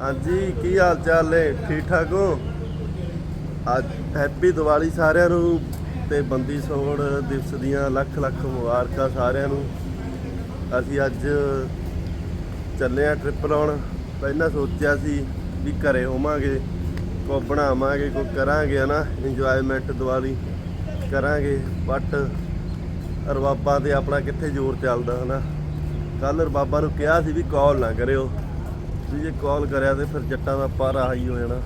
ਹਾਂਜੀ, ਕੀ ਹਾਲ ਚਾਲ ਨੇ? ਠੀਕ ਠਾਕ ਹੋ? ਅੱਜ ਹੈਪੀ ਦੀਵਾਲੀ ਸਾਰਿਆਂ ਨੂੰ ਤੇ ਬੰਦੀ ਸੋੜ ਦਿਵਸ ਦੀਆਂ ਲੱਖ ਲੱਖ ਮੁਬਾਰਕਾਂ ਸਾਰਿਆਂ ਨੂੰ। ਅਸੀਂ ਅੱਜ ਚੱਲੇ ਆ ਟ੍ਰਿਪ ਲਾਉਣ। ਪਹਿਲਾਂ ਸੋਚਿਆ ਸੀ ਵੀ ਘਰੇ ਹੋਵਾਂਗੇ ਕੋ ਬਣਾਵਾਂਗੇ ਕੋ ਕਰਾਂਗੇ ਨਾ ਇੰਜੋਇਮੈਂਟ ਦੀਵਾਲੀ ਕਰਾਂਗੇ ਬਟ ਰਬਾਬਾ ਤੇ ਆਪਣਾ ਕਿੱਥੇ ਜ਼ੋਰ ਚੱਲਦਾ, ਹਨਾ? ਕੱਲ ਰਬਾਬਾ ਨੂੰ ਕਿਹਾ ਸੀ ਵੀ ਕਾਲ ਨਾ ਕਰਿਓ। ਵੀ ਜੇ ਕਾਲ ਕਰਿਆ ਤੇ ਫਿਰ ਜੱਟਾਂ ਦਾ ਪਾਰਾ ਹਾਈ ਹੋ ਜਾਣਾ।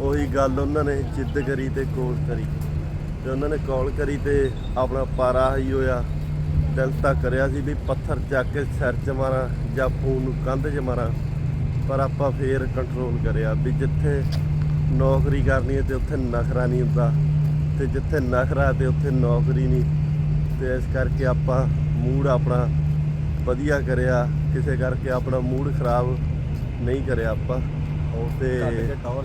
ਉਹੀ ਗੱਲ ਉਹਨਾਂ ਨੇ ਜਿੱਦ ਕਰੀ ਤੇ ਕੋਲ ਕਰੀ। ਤੇ ਉਹਨਾਂ ਨੇ ਕਾਲ ਕਰੀ ਤੇ ਆਪਣਾ ਪਾਰਾ ਹਾਈ ਹੋਇਆ। ਦਿਲ ਤਾਂ ਕਰਿਆ ਸੀ ਵੀ ਪੱਥਰ ਚੱਕ ਕੇ ਸਿਰ 'ਚ ਮਾਰਾਂ ਜਾਂ ਫੋਨ ਨੂੰ ਕੰਧ 'ਚ ਮਾਰਾਂ। ਪਰ ਆਪਾਂ ਫੇਰ ਕੰਟਰੋਲ ਕਰਿਆ ਵੀ ਜਿੱਥੇ ਨੌਕਰੀ ਕਰਨੀ ਹੈ ਤੇ ਉੱਥੇ ਨਖਰਾ ਨਹੀਂ ਹੁੰਦਾ। ਤੇ ਜਿੱਥੇ ਨਖਰਾ ਤੇ ਉੱਥੇ ਨੌਕਰੀ ਨਹੀਂ। ਤੇ ਇਸ ਕਰਕੇ ਆਪਾਂ ਮੂਡ ਆਪਣਾ ਵਧੀਆ ਕਰਿਆ। ਕਿਸੇ ਕਰਕੇ ਆਪਣਾ ਮੂਡ ਖਰਾਬ ਨਹੀਂ ਕਰਿਆ ਆਪਾਂ। ਉਹ ਤੇ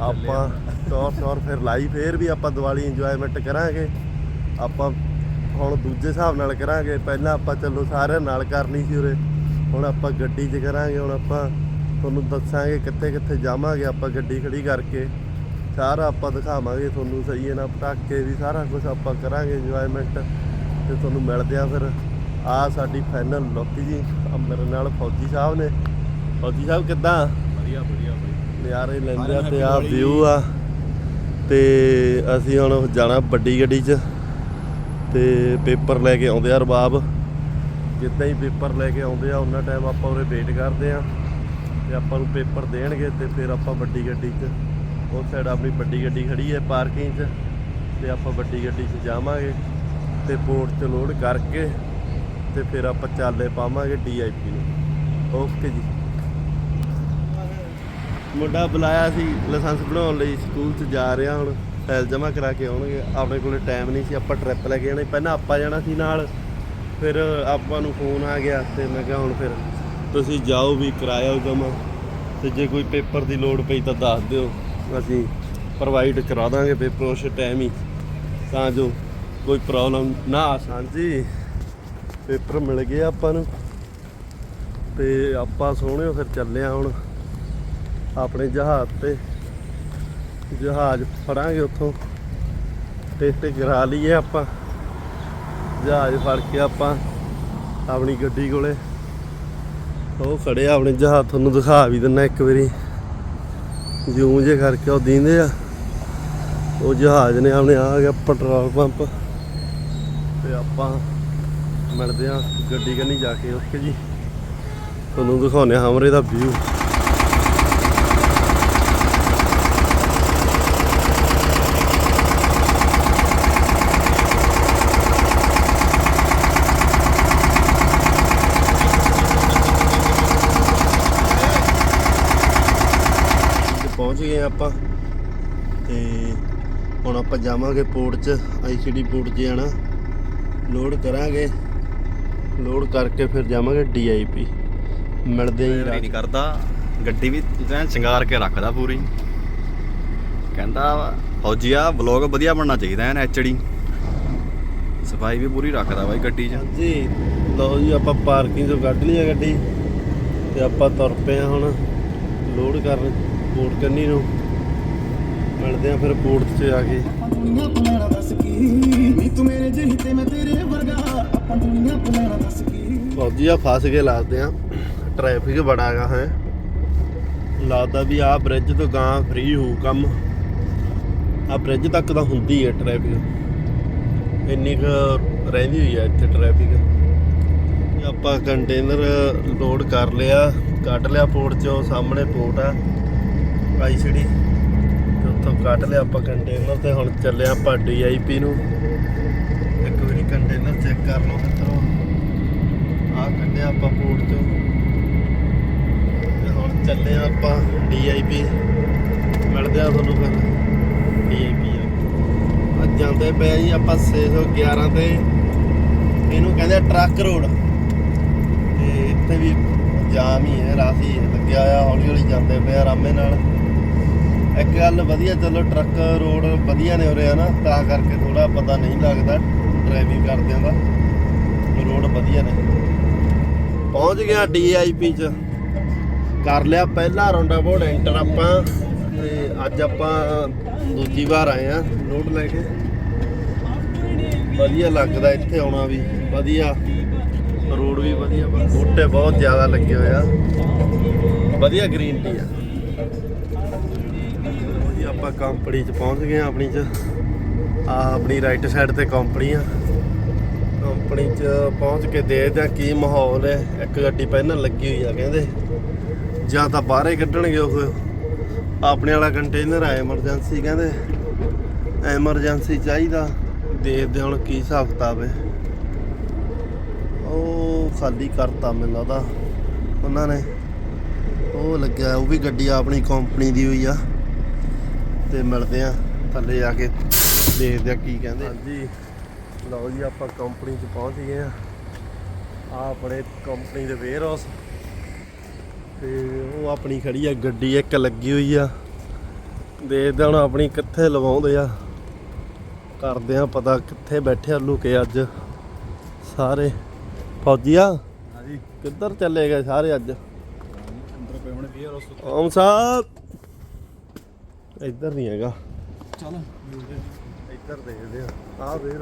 ਆਪਾਂ ਟੌਰ ਟੌਰ ਫਿਰ ਲਾਈ ਫੇਰ ਵੀ ਆਪਾਂ ਦੀਵਾਲੀ ਇੰਜੋਇਮੈਂਟ ਕਰਾਂਗੇ। ਆਪਾਂ ਹੁਣ ਦੂਜੇ ਹਿਸਾਬ ਨਾਲ ਕਰਾਂਗੇ। ਪਹਿਲਾਂ ਆਪਾਂ ਚੱਲੋ ਸਾਰਿਆਂ ਨਾਲ ਕਰਨੀ ਸੀ ਉਰੇ। ਹੁਣ ਆਪਾਂ ਗੱਡੀ 'ਚ ਕਰਾਂਗੇ। ਹੁਣ ਆਪਾਂ ਤੁਹਾਨੂੰ ਦੱਸਾਂਗੇ ਕਿੱਥੇ ਕਿੱਥੇ ਜਾਵਾਂਗੇ ਆਪਾਂ ਗੱਡੀ ਖੜੀ ਕਰਕੇ। ਸਾਰਾ ਆਪਾਂ ਦਿਖਾਵਾਂਗੇ ਤੁਹਾਨੂੰ ਸਹੀ ਹੈ ਨਾ ਪਟਾਕੇ ਵੀ ਸਾਰਾ ਕੁਝ ਆਪਾਂ ਕਰਾਂਗੇ ਇੰਜੋਇਮੈਂਟ ਤੇ ਤੁਹਾਨੂੰ ਮਿਲਦੇ ਆ ਫਿਰ। ਆ ਸਾਡੀ ਫਾਈਨਲ ਲੁੱਕ ਜੀ ਮੇਰੇ ਨਾਲ ਫੌਜੀ ਸਾਹਿਬ ਨੇ। ਫੌਜੀ ਸਾਹਿਬ ਕਿੱਦਾਂ? ਵਧੀਆ ਵਧੀਆ ਬਈ। ਨਜ਼ਾਰੇ ਲੈਂਦੇ ਆ ਤੇ ਆ। ਵਿਊ ਆ। ਤੇ ਅਸੀਂ ਹੁਣ ਜਾਣਾ ਵੱਡੀ ਗੱਡੀ 'ਚ ਤੇ ਪੇਪਰ ਲੈ ਕੇ ਆਉਂਦੇ ਆ ਰਬਾਬ। ਜਿੱਦਾਂ ਹੀ ਪੇਪਰ ਲੈ ਕੇ ਆਉਂਦੇ ਆ ਉਹਨਾਂ ਟਾਈਮ ਆਪਾਂ ਉਰੇ ਵੇਟ ਕਰਦੇ ਆ ਤੇ ਆਪਾਂ ਨੂੰ ਪੇਪਰ ਦੇਣਗੇ ਤੇ ਫਿਰ ਆਪਾਂ ਵੱਡੀ ਗੱਡੀ 'ਚ ਉਸ ਸਾਈਡ ਆਪਣੀ ਵੱਡੀ ਗੱਡੀ ਖੜੀ ਹੈ ਪਾਰਕਿੰਗ 'ਚ ਤੇ ਆਪਾਂ ਵੱਡੀ ਗੱਡੀ 'ਚ ਜਾਵਾਂਗੇ ਤੇ ਪੋਰਟ 'ਚ ਲੋਡ ਕਰਕੇ ਤੇ ਫਿਰ ਆਪਾਂ ਚਾਲੇ ਪਾਵਾਂਗੇ ਡੀਆਈਪੀ ਨੂੰ। ਓਕੇ ਜੀ। ਮੁੰਡਾ ਬੁਲਾਇਆ ਸੀ ਲਾਇਸੈਂਸ ਬਣਾਉਣ ਲਈ, ਸਕੂਲ 'ਚ ਜਾ ਰਿਹਾ ਹੁਣ, ਫਾਈਲ ਜਮ੍ਹਾਂ ਕਰਾ ਕੇ ਆਉਣਗੇ। ਆਪਣੇ ਕੋਲੇ ਟਾਈਮ ਨਹੀਂ ਸੀ, ਆਪਾਂ ਟ੍ਰਿਪ ਲੈ ਕੇ ਜਾਣਾ ਪਹਿਲਾਂ ਆਪਾਂ ਜਾਣਾ ਸੀ ਨਾਲ, ਫਿਰ ਆਪਾਂ ਨੂੰ ਫੋਨ ਆ ਗਿਆ ਤੇ ਮੈਂ ਕਿਹਾ ਹੁਣ ਫਿਰ ਤੁਸੀਂ ਜਾਓ ਵੀ ਕਰਾਇਆ ਜਮ੍ਹਾਂ। ਤੇ ਜੇ ਕੋਈ ਪੇਪਰ ਦੀ ਲੋੜ ਪਈ ਤਾਂ ਦੱਸ ਦਿਓ, ਅਸੀਂ ਪ੍ਰੋਵਾਈਡ ਕਰਾ ਦਾਂਗੇ ਪੇਪਰ ਉਸ ਟਾਈਮ ਹੀ। ਤਾਂ ਜੋ ਕੋਈ ਪ੍ਰੋਬਲਮ ਨਾ ਆ ਹਾਂਜੀ। ਪੇਪਰ ਮਿਲ ਗਏ ਆਪਾਂ ਨੂੰ। ਤੇ ਆਪਾਂ ਸੋਹਣੇ ਫਿਰ ਚੱਲੇ ਆ ਹੁਣ। ਆਪਣੇ ਜਹਾਜ਼ ਤੇ। ਜਹਾਜ਼ ਫੜਾਂਗੇ ਉੱਥੋਂ। ਟਿਕਟ ਕਰਾ ਲਈਏ ਆਪਾਂ। ਜਹਾਜ਼ ਫੜ ਕੇ ਆਪਾਂ ਆਪਣੀ ਗੱਡੀ ਕੋਲੇ। ਉਹ ਖੜੇ ਆਪਣੇ ਜਹਾਜ਼, ਤੁਹਾਨੂੰ ਦਿਖਾ ਵੀ ਦਿੰਨਾ ਇੱਕ ਵਾਰੀ। ਜਿਉਂ ਜੇ ਕਰਕੇ ਉਹ ਦੀਂਦੇ ਆ। ਉਹ ਜਹਾਜ਼ ਨੇ ਆਪਣੇ ਆ ਗਿਆ ਪੈਟਰੋਲ ਪੰਪ। ਤੇ ਆਪਾਂ ਮਿਲਦੇ ਆ ਗੱਡੀ ਕੰਨੀ ਜਾ ਕੇ ਓਕੇ ਜੀ। ਤੁਹਾਨੂੰ ਦਿਖਾਉਂਦੇ ਹਾਂ ਹਮਰੇ ਦਾ ਵਿਊ ਤੇ ਪਹੁੰਚ ਗਏ ਆਪਾਂ ਤੇ ਹੁਣ ਆਪਾਂ ਜਾਵਾਂਗੇ ਪੋਰਟ 'ਚ ਆਈਸੀਡੀ ਪੋਰਟ 'ਚ ਜਾਣਾ। ਲੋਡ ਕਰਾਂਗੇ। ਲੋਡ ਕਰਕੇ ਫਿਰ ਜਾਵਾਂਗੇ ਡੀਆਈਪੀ ਮਿਲਦੇ ਆਂ ਨਹੀਂ ਕਰਦਾ। ਗੱਡੀ ਵੀ ਐਨ ਸ਼ਿੰਗਾਰ ਕੇ ਰੱਖਦਾ ਪੂਰੀ। ਕਹਿੰਦਾ ਫੌਜੀਆ ਵਲੌਗ ਵਧੀਆ ਬਣਨਾ ਚਾਹੀਦਾ ਐਨ ਐਚਡੀ ਸਫ਼ਾਈ ਵੀ ਪੂਰੀ ਰੱਖਦਾ ਬਾਈ ਗੱਡੀ 'ਚ। ਹਾਂਜੀ ਲਓ ਜੀ ਆਪਾਂ ਪਾਰਕਿੰਗ ਤੋਂ ਕੱਢ ਲਈ ਆ ਗੱਡੀ। ਤੇ ਆਪਾਂ ਤੁਰ ਪਏ ਆ ਹੁਣ। ਲੋਡ ਕਰਨ ਪੋਰਟ ਕੰਨੀ ਨੂੰ। ਮਿਲਦੇ ਆ ਫਿਰ ਪੋਰਟ 'ਚ ਆ ਕੇ। ਦੁਨੀਆ ਪੁਲਾਣਾ ਦੱਸ ਕੀ? ਨੀ ਤੂੰ ਮੇਰੇ ਜਿਹੀ ਤੇ ਮੈਂ ਤੇਰੇ ਵਰਗਾ। ਆਪਾਂ ਦੁਨੀਆ ਪੁਲਾਣਾ ਦੱਸ ਕੀ? ਫੌਜੀ ਆ ਫਸ ਕੇ ਲਾਦੇ ਆ। ਟ੍ਰੈਫਿਕ ਬੜਾ ਹੈਗਾ ਹੈ। ਲੱਗਦਾ ਵੀ ਆ ਬ੍ਰਿਜ ਤੋਂ ਗਾਂ ਫ੍ਰੀ ਹੋਊ ਕੰਮ। ਆ ਬ੍ਰਿਜ ਤੱਕ ਤਾਂ ਹੁੰਦੀ ਹੈ ਟ੍ਰੈਫਿਕ ਇੰਨੀ ਕੁ ਰਹਿੰਦੀ ਹੋਈ ਹੈ ਇੱਥੇ ਟ੍ਰੈਫਿਕ ਆਪਾਂ ਕੰਟੇਨਰ ਲੋਡ ਕਰ ਲਿਆ ਕੱਢ ਲਿਆ ਪੋਰਟ ਚੋਂ ਸਾਹਮਣੇ ਪੋਰਟ ਆ। ਆਈਸੀਡੀ ਉੱਥੋਂ ਕੱਢ ਲਿਆ ਆਪਾਂ ਕੰਟੇਨਰ ਤੇ, ਹੁਣ ਚੱਲਿਆ ਆਪਾਂ ਡੀਆਈਪੀ ਨੂੰ। ਇੱਕ ਵਾਰੀ ਕੰਟੇਨਰ ਚੈੱਕ ਕਰ ਲਓ ਮਿੱਤਰੋ। ਆ ਕੱਢਿਆ ਆਪਾਂ ਪੋਰਟ ਚੋਂ। ਤੇ ਹੁਣ ਚੱਲੇ ਆ ਆਪਾਂ ਡੀਆਈਪੀ ਮਿਲਦੇ ਆ ਤੁਹਾਨੂੰ ਫਿਰ ਡੀਆਈਪੀ ਆ। ਅੱਜ ਜਾਂਦੇ ਪਏ ਜੀ ਆਪਾਂ 611 ਤੇ। ਇਹਨੂੰ ਕਹਿੰਦੇ ਟਰੱਕ ਰੋਡ। ਤੇ ਇੱਥੇ ਵੀ ਜਾਮ ਹੀ ਹੈ ਰਾਸੀ ਲੱਗਿਆ ਆ ਹੌਲੀ ਹੌਲੀ ਜਾਂਦੇ ਪਏ ਆਰਾਮੇ ਨਾਲ। ਇੱਕ ਗੱਲ ਵਧੀਆ, ਚਲੋ ਟਰੱਕ ਰੋਡ ਵਧੀਆ ਨੇ ਉਰੇ, ਹਨਾ? ਤਾਂ ਕਰਕੇ ਥੋੜਾ ਪਤਾ ਨਹੀਂ ਲੱਗਦਾ ਡਰਾਈਵਿੰਗ ਕਰਦਿਆਂ ਦਾ। ਰੋਡ ਵਧੀਆ ਨੇ। ਪਹੁੰਚ ਗਿਆ ਡੀਆਈਪੀ ਚ। ਕਰ ਲਿਆ ਪਹਿਲਾ ਰਾਉਂਡ ਅਬਾਊਟ ਐਂਟਰ ਆਪਾਂ। ਤੇ ਅੱਜ ਆਪਾਂ ਦੂਜੀ ਵਾਰ ਆਏ ਆ ਲੋਡ ਲੈ ਕੇ। ਵਧੀਆ ਲੱਗਦਾ ਇੱਥੇ ਆਉਣਾ ਵੀ। ਵਧੀਆ। ਰੋਡ ਵੀ ਵਧੀਆ ਬਸ ਬੂਟੇ ਬਹੁਤ ਜ਼ਿਆਦਾ ਲੱਗੇ ਹੋਏ ਆ। ਵਧੀਆ ਗ੍ਰੀਨ ਟੀ ਆ। ਆਪਾਂ ਕੰਪਨੀ ਚ ਪਹੁੰਚ ਗਏ ਆ ਆਪਣੀ ਚ। ਆ ਆਪਣੀ ਰਾਈਟ ਸਾਈਡ ਤੇ ਕੰਪਨੀ ਆ। ਕੰਪਨੀ ਚ ਪਹੁੰਚ ਕੇ ਦੇਖਦੇ ਆ ਕੀ ਮਾਹੌਲ ਹੈ। ਇੱਕ ਗੱਡੀ ਪਹਿਲਾਂ ਲੱਗੀ ਹੋਈ ਆ ਕਹਿੰਦੇ। ਜਾਂ ਤਾਂ ਬਾਹਰੇ ਕੱਢਣਗੇ ਉਹ। ਆਪਣੇ ਵਾਲਾ ਕੰਟੇਨਰ ਆ ਐਮਰਜੈਂਸੀ ਕਹਿੰਦੇ। ਐਮਰਜੈਂਸੀ ਚਾਹੀਦਾ। ਦੇਖਦੇ ਹੁਣ ਕੀ ਹਿਸਾਬ ਕਿਤਾਬ ਹੈ। ਉਹ ਖਾਲੀ ਕਰਤਾ ਮੈਨੂੰ ਲੱਗਦਾ। ਉਹਨਾਂ ਨੇ। ਉਹ ਲੱਗਿਆ, ਉਹ ਵੀ ਗੱਡੀ ਆਪਣੀ ਕੰਪਨੀ ਦੀ ਹੋਈ ਆ। ਤੇ ਮਿਲਦੇ ਆ ਥੱਲੇ ਜਾ ਕੇ ਦੇਖਦੇ ਆ ਕੀ ਕਹਿੰਦੇ ਹਾਂਜੀ। ਲਓ ਜੀ ਆਪਾਂ ਕੰਪਨੀ 'ਚ ਪਹੁੰਚ ਗਏ ਆ। ਆ ਆਪਣੇ ਕੰਪਨੀ ਦੇ ਵੇਅਰ ਹਾਊਸ ਤੇ ਉਹ ਆਪਣੀ ਖੜੀ ਆ ਗੱਡੀ ਇੱਕ ਲੱਗੀ ਹੋਈ ਆ। ਦੇਖਦੇ ਹੁਣ ਆਪਣੀ ਕਿੱਥੇ ਲਵਾਉਂਦੇ ਆ। ਕਰਦੇ ਆ ਪਤਾ ਕਿੱਥੇ ਬੈਠੇ ਆ ਲੁਕੇ ਅੱਜ। ਸਾਰੇ। ਫੌਜੀਆ ਹਾਂਜੀ। ਕਿੱਧਰ ਚੱਲੇ ਗਏ ਸਾਰੇ ਅੱਜ? ਅੰਦਰ ਪਏ ਹੋਣੇ ਉਸ ਓਮ ਸਾਹਿਬ ਇੱਧਰ ਨਹੀਂ ਹੈਗਾ। ਚੱਲ। ਇੱਧਰ ਦੇਖਦੇ ਆ। ਆਹ ਵੇਰ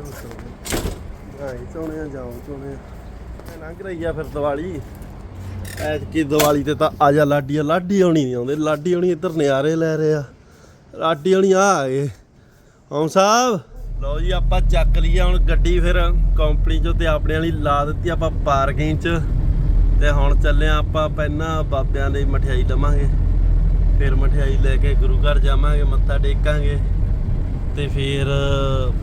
ਹਾਂ ਇਹ ਚੋਣੇ ਆ ਜਾਓ ਚੋਣੇ ਆ। ਲੰਘ ਰਹੀ ਆ ਫਿਰ ਦੀਵਾਲੀ। ਐਤਕੀ ਦੀਵਾਲੀ ਤੇ ਤਾਂ ਆ ਜਾ ਲਾਡੀ ਆ ਲਾਡੀ ਆਉਣੀ ਨਹੀਂ ਆਉਂਦੇ। ਲਾਡੀ ਆਉਣੀ ਇੱਧਰ ਨਿਆਰੇ ਲੈ ਰਹੇ ਆ। ਲਾਡੀ ਆਉਣੀ ਆ ਆ ਗਏ ਓਮ ਸਾਹਿਬ। ਲਓ ਜੀ ਆਪਾਂ ਚੱਕ ਲਈ ਆ ਹੁਣ ਗੱਡੀ ਫਿਰ। ਕੰਪਨੀ ਚੋਂ ਤੇ ਆਪਣੇ ਵਾਲੀ ਲਾ ਦਿੱਤੀ ਆਪਾਂ ਪਾਰਕਿੰਗ 'ਚ। ਤੇ ਹੁਣ ਚੱਲੇ ਆ ਆਪਾਂ ਪਹਿਲਾਂ ਬਾਬਿਆਂ ਦੀ ਮਠਿਆਈ ਲਵਾਂਗੇ। ਫਿਰ ਮਠਿਆਈ ਲੈ ਕੇ ਗੁਰੂ ਘਰ ਜਾਵਾਂਗੇ, ਮੱਥਾ ਟੇਕਾਂਗੇ ਤੇ ਫਿਰ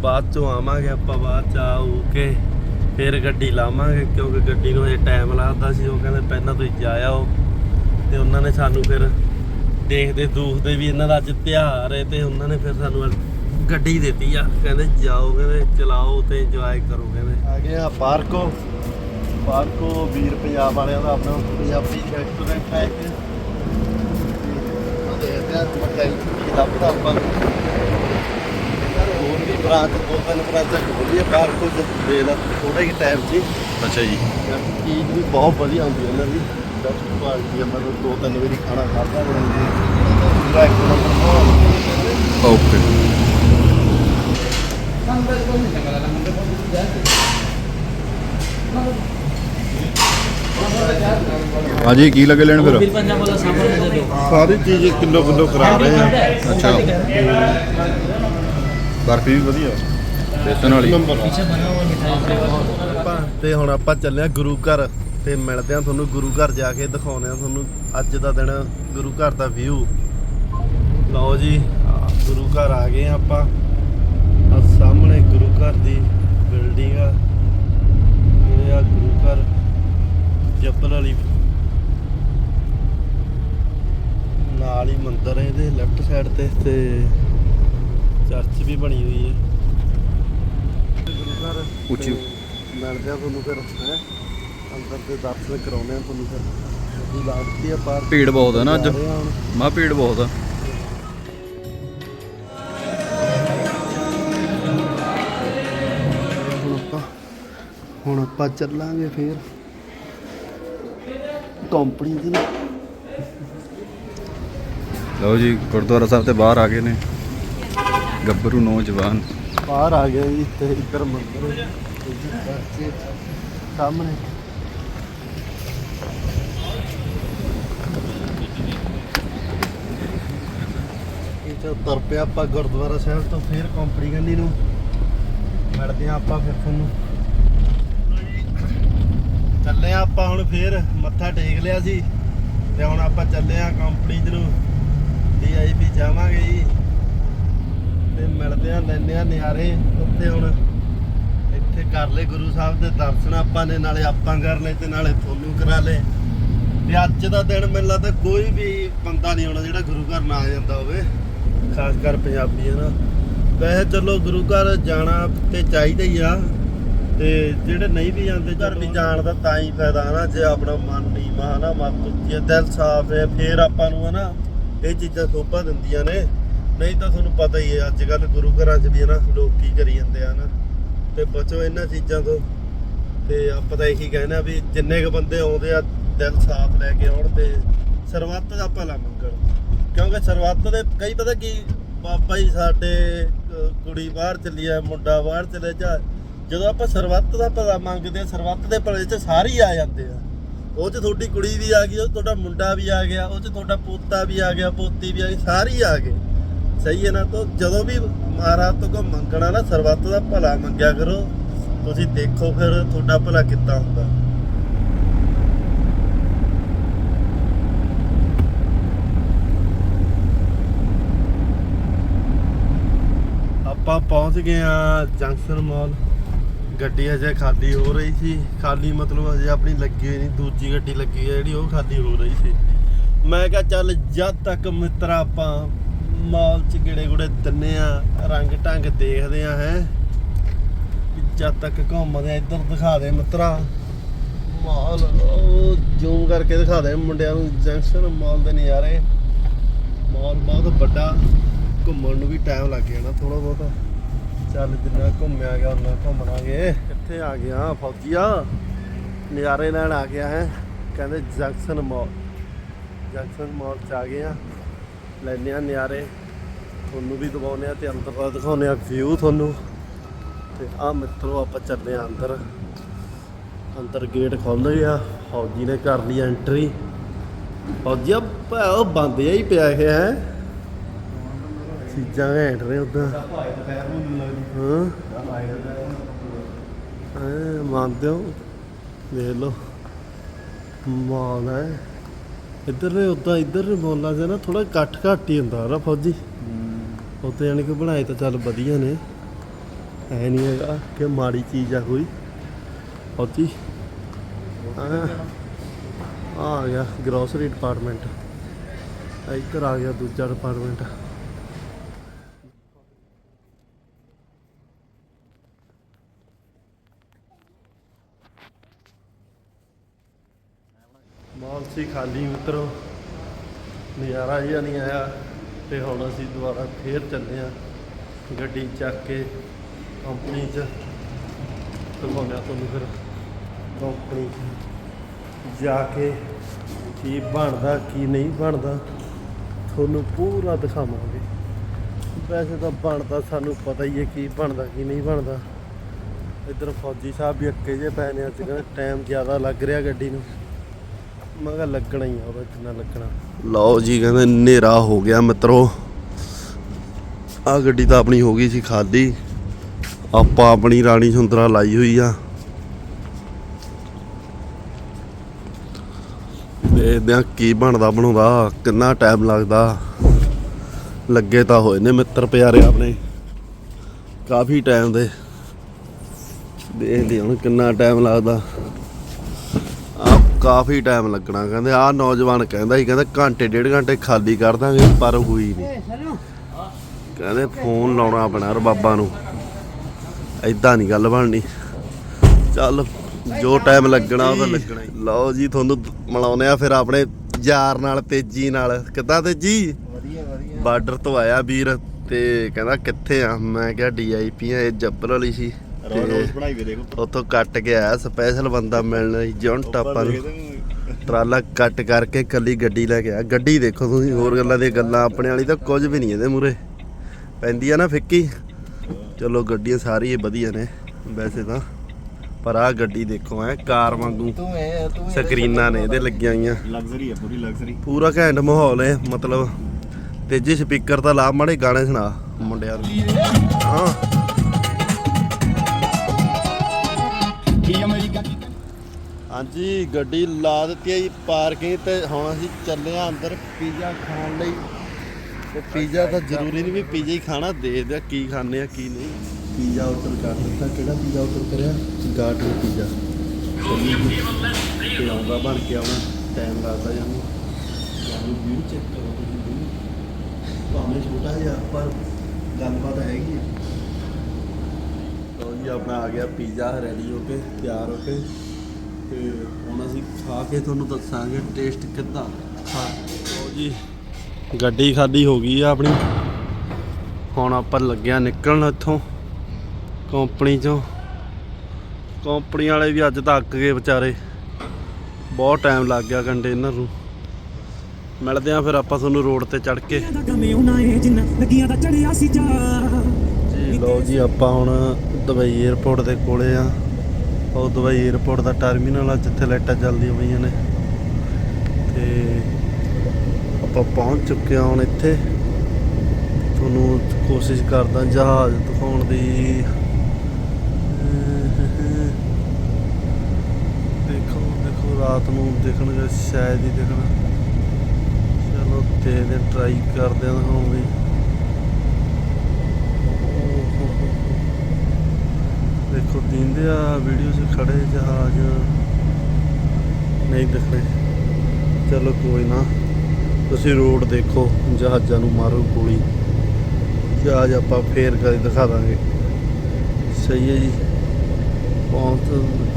ਬਾਅਦ ਚੋਂ ਆਵਾਂਗੇ ਆਪਾਂ, ਬਾਅਦ ਚ ਆਉ ਕੇ ਫਿਰ ਗੱਡੀ ਲਾਵਾਂਗੇ ਕਿਉਂਕਿ ਗੱਡੀ ਨੂੰ ਇਹ ਟਾਈਮ ਲੱਗਦਾ ਸੀ, ਉਹ ਕਹਿੰਦੇ ਪਹਿਲਾਂ ਤੁਸੀਂ ਜਾ ਆਓ ਤੇ ਉਹਨਾਂ ਨੇ ਸਾਨੂੰ ਫਿਰ ਦੇਖਦੇ ਦੂਖਦੇ ਵੀ ਇਹਨਾਂ ਦਾ ਅੱਜ ਤਿਉਹਾਰ ਹੈ ਤੇ ਉਹਨਾਂ ਨੇ ਫਿਰ ਸਾਨੂੰ ਗੱਡੀ ਦਿੱਤੀ ਆ, ਕਹਿੰਦੇ ਜਾਓ, ਕਹਿੰਦੇ ਚਲਾਓ ਤੇ ਇੰਜੋਏ ਕਰੋ, ਕਹਿੰਦੇ। ਆ ਗਿਆ ਪਾਰਕੋ ਪਾਰਕੋ ਵੀਰ ਪੰਜਾਬ ਵਾਲਿਆਂ ਦਾ ਆਪਣਾ ਪੰਜਾਬੀ ਰੈਸਟੋਰੈਂਟ ਹੈ ਆ ਮਠਿਆਈ ਕੀ ਲੱਭਦਾ ਆਪਾਂ। ਨੂੰ ਹੋਰ ਵੀ ਬਰਾਤ ਦੋ ਤਿੰਨ ਬਰਾਤਾਂ ਪਾਰਕੋ ਚ ਦੇ ਲਾ ਥੋੜਾ ਹੀ ਟਾਈਮ ਸੀ ਅੱਛਾ ਜੀ। ਚੀਜ਼ ਵੀ ਬਹੁਤ ਵਧੀਆ ਹੁੰਦੀ ਹੈ ਇਹਨਾਂ ਦੀ। ਬੈਸਟ ਕੁਆਲਿਟੀ ਆ ਮਤਲਬ ਦੋ ਤਿੰਨ ਵਾਰੀ ਖਾਣਾ ਖਾਧਾ ਬਣਾਉਂਦੇ ਪੂਰਾ ਇੱਕ ਨੰਬਰ ਬਹੁਤ ਓਕੇ ਹਾਂਜੀ ਕੀ ਲੱਗੇ ਲੈਣ ਫਿਰ? ਸਾਰੀ ਚੀਜ਼ ਕਿਲੋ ਕਿਲੋ ਕਰਾ ਰਹੇ ਆ। ਅੱਛਾ। ਬਰਫੀ ਵੀ ਵਧੀਆ। ਬੇਸਨ ਵਾਲੀ। ਆਪਾਂ ਤੇ ਹੁਣ ਆਪਾਂ ਚੱਲੇ ਆ ਗੁਰੂ ਘਰ ਤੇ ਮਿਲਦੇ ਆ ਤੁਹਾਨੂੰ ਗੁਰੂ ਘਰ ਜਾ ਕੇ ਦਿਖਾਉਂਦੇ ਆ ਤੁਹਾਨੂੰ। ਅੱਜ ਦਾ ਦਿਨ ਗੁਰੂ ਘਰ ਦਾ ਵਿਊ ਲਓ ਜੀ ਗੁਰੂ ਘਰ ਆ ਗਏ ਆ ਆਪਾਂ। ਆ ਸਾਹਮਣੇ ਗੁਰੂ ਘਰ ਦੀ ਬਿਲਡਿੰਗ ਆ। ਇਹ ਆ ਗੁਰੂ ਘਰ। ਜੱਬਲ ਵਾਲੀ। ਨਾਲ ਹੀ ਮੰਦਿਰ ਹੈ ਇਹਦੇ ਲੈਫਟ ਸਾਈਡ ਤੇ ਤੇ ਚਰਚ ਵੀ ਬਣੀ ਹੋਈ ਹੈ। ਗੁਰੂ ਘਰ ਉੱਚੀ। ਮਿਲਦੇ ਆ ਤੁਹਾਨੂੰ ਫਿਰ ਹੈ? ਅੰਦਰ ਦੇ ਦਰਸ਼ਨ ਕਰਾਉਂਦੇ ਆ ਤੁਹਾਨੂੰ ਫਿਰ। ਗੱਡੀ ਲਾ ਦਿੱਤੀ ਆ ਬਾਹਰ ਭੀੜ ਬਹੁਤ ਹੈ ਨਾ ਅੱਜ। ਮਾ ਭੀੜ ਬਹੁਤ ਆ। ਹੁਣ ਆਪਾਂ ਚੱਲਾਂਗੇ ਫੇਰ। ਕੰਪਨੀ ਦੇ ਲਓ ਜੀ ਗੁਰਦੁਆਰਾ ਸਾਹਿਬ ਤੇ ਬਾਹਰ ਆ ਗਏ ਨੇ। ਗੱਭਰੂ ਨੌਜਵਾਨ। ਬਾਹਰ ਆ ਗਿਆ ਜੀ ਤੇ ਇੱਧਰ ਮੰਦਰ ਹੈ। ਸਾਹਮਣੇ। ਇਹ ਤਾਂ ਤੁਰ ਪਿਆ ਆਪਾਂ ਗੁਰਦੁਆਰਾ ਸਾਹਿਬ ਤੋਂ ਫੇਰ ਕੰਪਨੀ ਗੰਦੀ ਨੂੰ। ਮਿਲਦੇ ਆ ਆਪਾਂ ਫਿਰ ਤੁਹਾਨੂੰ। ਚੱਲੇ ਆ ਆਪਾਂ ਹੁਣ ਫੇਰ, ਮੱਥਾ ਟੇਕ ਲਿਆ ਸੀ ਤੇ ਹੁਣ ਆਪਾਂ ਚੱਲੇ ਆ ਕੰਪਨੀ ਨੂੰ ਡੀਆਈਪੀ ਜਾਵਾਂਗੇ ਜੀ। ਤੇ ਮਿਲਦੇ ਆ ਲੈਂਦੇ ਆ ਨਿਆਰੇ, ਉੱਥੇ ਹੁਣ ਇੱਥੇ ਕਰ ਲਏ ਗੁਰੂ ਸਾਹਿਬ ਦੇ ਦਰਸ਼ਨ ਆਪਾਂ ਨੇ, ਨਾਲੇ ਆਪਾਂ ਕਰ ਲਏ ਤੇ ਨਾਲੇ ਤੁਹਾਨੂੰ ਕਰਾ ਲਏ। ਤੇ ਅੱਜ ਦਾ ਦਿਨ ਮੈਨੂੰ ਲੱਗਦਾ ਕੋਈ ਵੀ ਬੰਦਾ ਨਹੀਂ ਆਉਣਾ ਜਿਹੜਾ ਗੁਰੂ ਘਰ ਨਾ ਜਾਂਦਾ ਹੋਵੇ, ਖਾਸ ਕਰ ਪੰਜਾਬੀ ਹੈ ਨਾ ਵੈਸੇ ਚਲੋ ਗੁਰੂ ਘਰ ਜਾਣਾ ਤੇ ਚਾਹੀਦਾ ਹੀ ਆ। ਤੇ ਜਿਹੜੇ ਨਹੀਂ ਵੀ ਜਾਂਦੇ ਘਰ ਵੀ ਜਾਣ ਦਾ ਤਾਂ ਹੀ ਫਾਇਦਾ ਨਾ ਜੇ ਆਪਣਾ ਮਨ ਨਹੀਂ ਮਾ ਨਾ ਮਤ ਉੱਚੀ ਹੈ ਦਿਲ ਸਾਫ਼ ਹੈ ਫੇਰ ਆਪਾਂ ਨੂੰ ਹਨਾ ਇਹ ਚੀਜ਼ਾਂ ਸੋਭਾ ਦਿੰਦੀਆਂ ਨੇ। ਨਹੀਂ ਤਾਂ ਤੁਹਾਨੂੰ ਪਤਾ ਹੀ ਹੈ ਅੱਜ ਕੱਲ ਗੁਰੂ ਘਰਾਂ 'ਚ ਵੀ ਹਨਾ ਲੋਕ ਕੀ ਕਰੀ ਜਾਂਦੇ ਆ ਨਾ। ਤੇ ਬਚੋ ਇਹਨਾਂ ਚੀਜ਼ਾਂ ਤੋਂ। ਤੇ ਆਪਾਂ ਤਾਂ ਇਹੀ ਕਹਿਣਾ ਵੀ ਜਿੰਨੇ ਕ ਬੰਦੇ ਆਉਂਦੇ ਆ ਦਿਲ ਸਾਫ਼ ਲੈ ਕੇ ਆਉਣ ਤੇ ਸਰਬੱਤ ਦਾ ਭਲਾ ਮੰਗਣ ਕਿਉਂਕਿ ਸਰਬੱਤ ਦੇ ਕਈ ਪਤਾ ਕੀ ਬਾਬਾ ਜੀ ਸਾਡੇ ਕੁੜੀ ਬਾਹਰ ਚੱਲੀ ਆ ਮੁੰਡਾ ਬਾਹਰ ਚਲੇ ਜਾ ਜਦੋਂ ਆਪਾਂ ਸਰਬੱਤ ਦਾ ਭਲਾ ਮੰਗਦੇ ਆ ਸਰਬੱਤ ਦੇ ਭਲੇ 'ਚ ਸਾਰੇ ਹੀ ਆ ਜਾਂਦੇ ਆ। ਉਹ 'ਚ ਤੁਹਾਡੀ ਕੁੜੀ ਵੀ ਆ ਗਈ, ਉਹ 'ਚ ਤੁਹਾਡਾ ਮੁੰਡਾ ਵੀ ਆ ਗਿਆ, ਉਹ 'ਚ ਤੁਹਾਡਾ ਪੋਤਾ ਵੀ ਆ ਗਿਆ, ਪੋਤੀ ਵੀ ਆ ਗਈ, ਸਾਰੇ ਹੀ ਆ ਗਏ। ਸਹੀ ਹੈ ਨਾ? ਤਾਂ ਜਦੋਂ ਵੀ ਮਹਾਰਾਜ ਤੋਂ ਕੋ ਮੰਗਣਾ ਨਾ, ਸਰਬੱਤ ਦਾ ਭਲਾ ਮੰਗਿਆ ਕਰੋ। ਤੁਸੀਂ ਦੇਖੋ ਫਿਰ ਤੁਹਾਡਾ ਭਲਾ ਕਿੱਦਾਂ ਹੁੰਦਾ। ਆਪਾਂ ਪਹੁੰਚ ਗਏ ਆ ਜੰਕਸ਼ਨ ਮਾਲ। ਗੱਡੀ ਅਜੇ ਖਾਲੀ ਹੋ ਰਹੀ ਸੀ। ਖਾਲੀ ਮਤਲਬ ਅਜੇ ਆਪਣੀ ਲੱਗੀ ਹੋਈ ਨਹੀਂ ਦੂਜੀ ਗੱਡੀ ਲੱਗੀ ਹੈ ਜਿਹੜੀ ਉਹ ਖਾਲੀ ਹੋ ਰਹੀ ਸੀ। ਮੈਂ ਕਿਹਾ ਚੱਲ ਜਦ ਤੱਕ ਮਿੱਤਰਾ ਆਪਾਂ ਮਾਲ ਚ ਗੇੜੇ ਗੁੜੇ ਦਿੰਨੇ ਆ ਰੰਗ ਢੰਗ ਦੇਖਦੇ ਆ ਹੈ। ਜਦ ਤੱਕ ਘੁੰਮਦੇ ਆ, ਇੱਧਰ ਦਿਖਾ ਦੇ ਮਿੱਤਰਾ। ਮਾਲ ਉਹ ਜ਼ੂਮ ਕਰਕੇ ਦਿਖਾ ਦੇ ਮੁੰਡਿਆਂ ਨੂੰ ਜੰਕਸ਼ਨ ਮਾਲ ਦੇ ਨਜ਼ਾਰੇ। ਮਾਲ ਬਹੁਤ ਵੱਡਾ ਘੁੰਮਣ ਨੂੰ ਵੀ ਟਾਈਮ ਲੱਗ ਜਾਣਾ ਥੋੜਾ ਬਹੁਤਾ। ਚੱਲ ਜਿੰਨਾ ਘੁੰਮਿਆ ਗਿਆ ਉਹਨਾਂ ਘੁੰਮਣਾਗੇ। ਕਿੱਥੇ ਆ ਗਿਆ ਫੌਜੀਆ। ਨਜ਼ਾਰੇ ਲੈਣ ਆ ਗਿਆ ਹੈ। ਕਹਿੰਦੇ ਜੰਕਸ਼ਨ ਮਾਲ। ਜੰਕਸ਼ਨ ਮਾਲ ਚ ਆ ਗਏ ਆ। ਲੈਨੇ ਆ ਨਜ਼ਾਰੇ। ਤੁਹਾਨੂੰ ਵੀ ਦਿਵਾਉਂਦੇ ਆ ਤੇ ਅੰਦਰ ਦਾ ਦਿਖਾਉਂਦੇ ਆ ਵਿਊ ਤੁਹਾਨੂੰ। ਤੇ ਆ ਮਿੱਤਰੋ, ਆਪਾਂ ਚੱਲੇ ਆ ਅੰਦਰ। ਅੰਦਰ ਗੇਟ ਖੁੱਲ ਗਿਆ ਫੌਜੀ ਨੇ ਕਰ ਲਈ ਐਂਟਰੀ ਫੌਜੀਆ ਭਾ ਉਹ ਬੰਦ ਹੀ ਪਿਆ ਇਹ, ਹੈ। ਚੀਜ਼ਾਂ ਘੈਂਟ ਨੇ ਉਦਾਂ ਹਾਂ। ਮੰਨਦੇ ਹੋ? ਦੇਖ ਲਓ। ਮਾਲ ਹੈ ਇੱਧਰ ਨੇ ਉਦਾਂ ਇੱਧਰ ਨੇ ਬੋਲਾਂ ਦੇ ਨਾ ਥੋੜਾ ਇਕੱਠ ਘੱਟ ਹੀ ਹੁੰਦਾ ਨਾ ਫੌਜੀ। ਉੱਥੇ ਯਾਨੀ ਕਿ ਬਣਾਏ ਤਾਂ ਚੱਲ ਵਧੀਆ ਨੇ। ਐ ਨਹੀਂ ਹੈਗਾ ਕਿ ਮਾੜੀ ਚੀਜ਼ ਆ ਕੋਈ। ਫੌਜੀ। ਆ ਆ ਗਿਆ ਗਰੋਸਰੀ ਡਿਪਾਰਟਮੈਂਟ ਇੱਧਰ ਆ ਗਿਆ ਦੂਜਾ ਡਿਪਾਰਟਮੈਂਟ ਮਾਲ ਖਾਲੀ ਮਿੱਤਰੋ ਨਜ਼ਾਰਾ ਜਿਹਾ ਨਹੀਂ ਆਇਆ ਤੇ ਹੁਣ ਅਸੀਂ ਦੁਬਾਰਾ ਫੇਰ ਚੱਲੇ ਆ ਗੱਡੀ ਚੱਕ ਕੇ ਕੰਪਨੀ 'ਚ। ਦਿਖਾਉਂਦੇ ਆ ਤੁਹਾਨੂੰ ਫਿਰ ਕੰਪਨੀ 'ਚ ਜਾ ਕੇ ਕੀ ਬਣਦਾ, ਕੀ ਨਹੀਂ ਬਣਦਾ। ਤੁਹਾਨੂੰ ਪੂਰਾ ਦਿਖਾਵਾਂਗੇ। ਵੈਸੇ ਤਾਂ ਬਣਦਾ ਸਾਨੂੰ ਪਤਾ ਹੀ ਹੈ ਕੀ ਬਣਦਾ, ਕੀ ਨਹੀਂ ਬਣਦਾ। ਇੱਧਰ ਫੌਜੀ ਸਾਹਿਬ ਵੀ ਅੱਕੇ ਜੇ ਪੈ ਨੇ ਅੱਜ ਕਹਿੰਦੇ ਟਾਈਮ ਜ਼ਿਆਦਾ ਲੱਗ ਰਿਹਾ ਗੱਡੀ ਨੂੰ। ਮੈਂ ਕਿਹਾ ਲੱਗਣਾ ਹੀ ਆ ਉਹਦਾ ਕਿੰਨਾ ਲੱਗਣਾ। ਲਓ ਜੀ ਕਹਿੰਦੇ ਹਨੇਰਾ ਹੋ ਗਿਆ ਮਿੱਤਰੋ। ਆ ਗੱਡੀ ਤਾਂ ਆਪਣੀ ਹੋ ਗਈ ਸੀ ਖਾਲੀ ਆਪਾਂ ਆਪਣੀ ਰਾਣੀ ਸੁੰਦਰਾ ਲਾਈ ਹੋਈ ਆ। ਦੇਖਦੇ ਆ ਕੀ ਬਣਦਾ ਬਣਾਉਂਦਾ, ਕਿੰਨਾ ਟਾਈਮ ਲੱਗਦਾ। ਲੱਗੇ ਤਾਂ ਹੋਏ ਨੇ ਮਿੱਤਰ ਪਿਆਰੇ ਆਪਣੇ। ਕਾਫੀ ਟਾਈਮ ਦੇ। ਦੇਖਦੇ ਹੁਣ ਕਿੰਨਾ ਟਾਈਮ ਲੱਗਦਾ। ਕਾਫੀ ਟਾਈਮ ਲੱਗਣਾ ਕਹਿੰਦੇ ਆ ਨੌਜਵਾਨ ਕਹਿੰਦਾ ਸੀ ਕਹਿੰਦਾ ਘੰਟੇ ਡੇਢ ਘੰਟੇ ਖਾਲੀ ਕਰ ਦਾਂਗੇ ਪਰ ਹੋਈ ਨਹੀਂ ਕਹਿੰਦੇ ਫੋਨ ਲਾਉਣਾ ਪੈਣਾ ਰਬਾਬਾ ਨੂੰ। ਐਦਾਂ ਨਹੀਂ ਗੱਲ ਬਣਨੀ। ਚੱਲ ਜੋ ਟਾਈਮ ਲੱਗਣਾ ਉਹ ਤਾਂ ਲੱਗਣਾ ਹੀ। ਲਓ ਜੀ ਤੁਹਾਨੂੰ ਮਿਲਾਉਂਦੇ ਆ ਫਿਰ ਆਪਣੇ ਯਾਰ ਨਾਲ ਤੇਜੀ ਨਾਲ। ਕਿੱਦਾਂ ਤੇਜੀ? ਵਧੀਆ ਵਧੀਆ। ਬਾਰਡਰ ਤੋਂ ਆਇਆ ਵੀਰ ਤੇ ਕਹਿੰਦਾ ਕਿੱਥੇ ਆ? ਮੈਂ ਕਿਹਾ ਡੀਆਈਪੀ ਆ ਇਹ ਜੱਬਲ ਵਾਲੀ ਸੀ। ਰੋਜ਼ ਤੇ ਰੋਜ਼ ਬਣਾਈ ਵੇ ਦੇਖੋ ਉੱਥੋਂ ਕੱਟ ਕੇ ਆਇਆ ਸਪੈਸ਼ਲ ਬੰਦਾ ਮਿਲਣ ਲਈ ਜੌਂਟ ਆਪਾਂ ਨੂੰ। ਟਰਾਲਾ ਕੱਟ ਕਰਕੇ ਕੱਲੀ ਗੱਡੀ ਲੈ ਕੇ ਆ ਗੱਡੀ ਦੇਖੋ ਤੁਸੀਂ ਹੋਰ ਗੱਲਾਂ ਦੀਆਂ ਗੱਲਾਂ ਆਪਣੇ ਵਾਲੀ ਤਾਂ ਕੁਝ ਵੀ ਨਹੀਂ ਇਹਦੇ ਮੂਰੇ ਪੈਂਦੀ ਆ ਨਾ ਫਿੱਕੀ। ਚਲੋ ਗੱਡੀਆਂ ਸਾਰੀਆਂ ਵਧੀਆ ਨੇ ਵੈਸੇ ਤਾਂ। ਪਰ ਆ ਗੱਡੀ ਦੇਖੋ ਐ ਕਾਰ ਵਾਂਗੂ। ਤੂੰ ਐ ਤੂੰ ਸਕਰੀਨਾਂ ਨੇ ਇਹਦੇ ਲੱਗੀਆਂ ਹੋਈਆਂ। ਲਗਜ਼ਰੀ ਹੈ ਪੂਰੀ ਲਗਜ਼ਰੀ ਪੂਰਾ ਘੈਂਟ ਮਾਹੌਲ ਹੈ ਮਤਲਬ। ਤੇਜੀ ਸਪੀਕਰ ਤਾਂ ਲਾ ਮਾੜੇ ਗਾਣੇ ਸੁਣਾ ਮੁੰਡਿਆਂ ਨੂੰ। ਹਾਂ। ਕੀ ਅਮਰੀਕਾ ਹਾਂਜੀ, ਗੱਡੀ ਲਾ ਦਿੱਤੀ ਹੈ ਜੀ, ਪਾਰਕਿੰਗ ਤੇ ਹੁਣ ਅਸੀਂ ਚੱਲੇ ਆ ਅੰਦਰ ਪੀਜ਼ਾ ਖਾਣ ਲਈ। ਤੇ ਪੀਜ਼ਾ ਤਾਂ ਜ਼ਰੂਰੀ ਨਹੀਂ ਵੀ ਪੀਜ਼ਾ ਹੀ ਖਾਣਾ, ਦੇਖਦੇ ਆ ਕੀ ਖਾਣੇ ਆ, ਕੀ ਨਹੀਂ। ਪੀਜ਼ਾ ਆਰਡਰ ਕਰ ਦਿੱਤਾ, ਕਿਹੜਾ ਪੀਜ਼ਾ ਆਰਡਰ ਕਰਿਆ? Garden pizza. ਤੇ ਆਉਂਦਾ ਬਣ ਕੇ ਆਉਣਾ ਟਾਈਮ ਲੱਗਦਾ ਜਾਨੂੰ ਜਾਨੂੰ ਵੀਊ ਚੈੱਕ ਕਰੋ ਤੁਸੀਂ ਵੀਊ ਭਾਵੇਂ ਛੋਟਾ ਜਿਹਾ, ਪਰ ਗੱਲਬਾਤ ਹੈਗੀ ਆ। ਲਓ ਜੀ ਆਪਣਾ ਆ ਗਿਆ ਪੀਜ਼ਾ ਰੈਡੀ ਹੋ ਕੇ ਤਿਆਰ ਹੋ ਕੇ। ਤੇ ਹੁਣ ਅਸੀਂ ਖਾ ਕੇ ਤੁਹਾਨੂੰ ਦੱਸਾਂਗੇ ਟੇਸਟ ਕਿੱਦਾਂ ਹਾਂ। ਲਓ ਜੀ ਗੱਡੀ ਖਾਲੀ ਹੋ ਗਈ ਆ ਆਪਣੀ। ਹੁਣ ਆਪਾਂ ਲੱਗਿਆ ਨਿਕਲਣ ਇੱਥੋਂ ਕੰਪਨੀ ਚੋਂ। ਕੰਪਨੀ ਵਾਲੇ ਵੀ ਅੱਜ ਤੱਕ ਗਏ ਵਿਚਾਰੇ। ਬਹੁਤ ਟਾਈਮ ਲੱਗ ਗਿਆ ਕੰਟੇਨਰ ਨੂੰ। ਮਿਲਦੇ ਆ ਫਿਰ ਆਪਾਂ ਤੁਹਾਨੂੰ ਰੋਡ ਤੇ ਚੜ ਕੇ। ਲੱਗੀਆਂ ਦਾ ਚੜਿਆ ਸੀ ਜੀ ਲਓ ਜੀ ਆਪਾਂ ਹੁਣ ਦੁਬਈ 에ਅਰਪੋਰਟ ਦੇ ਕੋਲੇ ਆ। ਉਹ ਦੁਬਈ 에ਅਰਪੋਰਟ ਦਾ ਟਰਮੀਨਲ ਆ, ਜਿੱਥੇ ਲਾਈਟਾਂ ਚੱਲਦੀਆਂ ਪਈਆਂ ਨੇ। ਤੇ ਆਪਾਂ ਪਹੁੰਚ ਚੁੱਕੇ ਹਾਂ ਹੁਣ ਇੱਥੇ। ਤੁਹਾਨੂੰ ਕੋਸ਼ਿਸ਼ ਕਰਦਾ ਜਹਾਜ਼ ਦਿਖਾਉਣ ਦੀ। ਦੇਖੋ ਦੇਖੋ, ਰਾਤ ਨੂੰ ਦੇਖਣਗੇ, ਸ਼ਾਇਦ ਹੀ ਦੇਖਣਾ। ਚਲੋ ਤੇ ਦੇ ਟਰਾਈ ਕਰਦੇ ਹਾਂ ਦਿਖਾਉਣ ਦੀ ਦੇਖੋ ਦਿੰਦੇ ਆ ਵੀਡੀਓ 'ਚ ਖੜੇ ਜਹਾਜ਼। ਨਹੀਂ ਦਿਖ ਚਲੋ ਕੋਈ ਨਾ। ਤੁਸੀਂ ਰੋਡ ਦੇਖੋ, ਜਹਾਜ਼ਾਂ ਨੂੰ ਮਾਰੋ ਗੋਲੀ। ਜਹਾਜ਼ ਆਪਾਂ ਫੇਰ ਕਦੇ ਦਿਖਾ ਦਾਂਗੇ। ਸਹੀ ਹੈ ਜੀ। ਪਹੁੰਚ,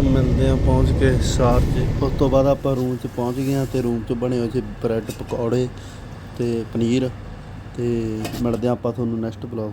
ਮਿਲਦੇ ਆ ਪਹੁੰਚ ਕੇ ਸ਼ਾਰ 'ਚ। ਉਸ ਤੋਂ ਬਾਅਦ ਆਪਾਂ ਰੂਮ 'ਚ ਪਹੁੰਚ ਗਏ ਆ ਤੇ ਰੂਮ 'ਚ ਬਣੇ ਹੋਏ ਸੀ ਬ੍ਰੈਡ ਪਕੌੜੇ ਤੇ ਪਨੀਰ ਤੇ ਮਿਲਦੇ ਆ ਆਪਾਂ ਤੁਹਾਨੂੰ ਨੈਕਸਟ ਬਲੌਗ